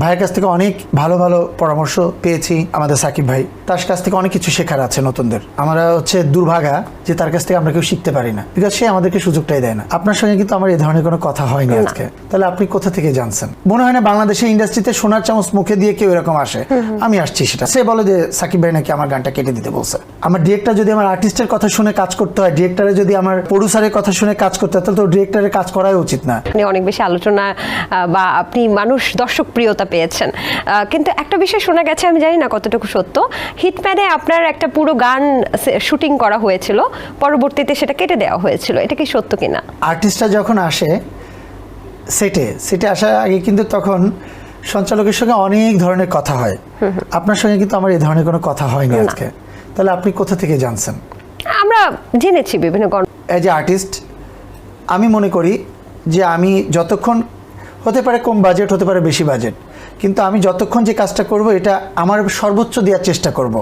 ভাইয়ের কাছ থেকে অনেক ভালো ভালো পরামর্শ পেয়েছি আমাদের সাকিব ভাই। তার কাছ থেকে অনেক কিছু শেখার আছে নতুনদের। আমরা হচ্ছে দুর্ভাগা যে তার কাছ থেকে আমরা কেউ শিখতে পারি না। বিকজ সে আমাদেরকে সুযোগটাই দেয় না। আপনার সঙ্গে কিন্তু আমার এই ধরনের কোনো কথা হয়নি আজকে। তাহলে আপনি কোথা থেকে জানছেন? মনে হয় না বাংলাদেশের ইন্ডাস্ট্রিতে সোনার চামচ মুখে দিয়ে কেউ এরকম আসে। আমি আসছি সেটা। সে বলে যে সাকিব ভাই নাকি আমার গানটা কেটে দিতে বলছে। আমার ডিরেক্টর যদি আমার আর্টিস্টের কথা শুনে কাজ করতে হয় ডিরেক্টরে যদি আমার প্রডিউসারের কথা শুনে কাজ করতে হয় তাহলে তো ডিরেক্টরের কাজ করাই উচিত না। অনেক বেশি আলোচনা বা আপনি মানুষ দর্শক প্রিয়তা পেয়েছেন। কিন্তু একটা বিষয় শোনা গেছে আমি জানি না কতটুকু সত্য। হিটম্যানে আপনার একটা পুরো গান শুটিং করা হয়েছিল পরবর্তীতে সেটা কেটে দেওয়া হয়েছিল। এটা কি সত্য কিনা? আর্টিস্টরা যখন আসে সেটে সেটে আসার আগে কিন্তু তখন সঞ্চালকের সঙ্গে অনেক ধরনের কথা হয়। আপনার সঙ্গে কিন্তু আমার এই ধরনের কোনো কথা হয়নি। আজকে। তাহলে আপনি কোথা থেকে জানছেন? আমরা জেনেছি বিভিন্ন অ্যাজ এ আর্টিস্ট আমি মনে করি যে আমি যতক্ষণ হতে পারে কম বাজেট হতে পারে বেশি বাজেট কিন্তু আমি যতক্ষণ যে কাজটা করব, এটা আমার সর্বোচ্চ দেওয়ার চেষ্টা করব।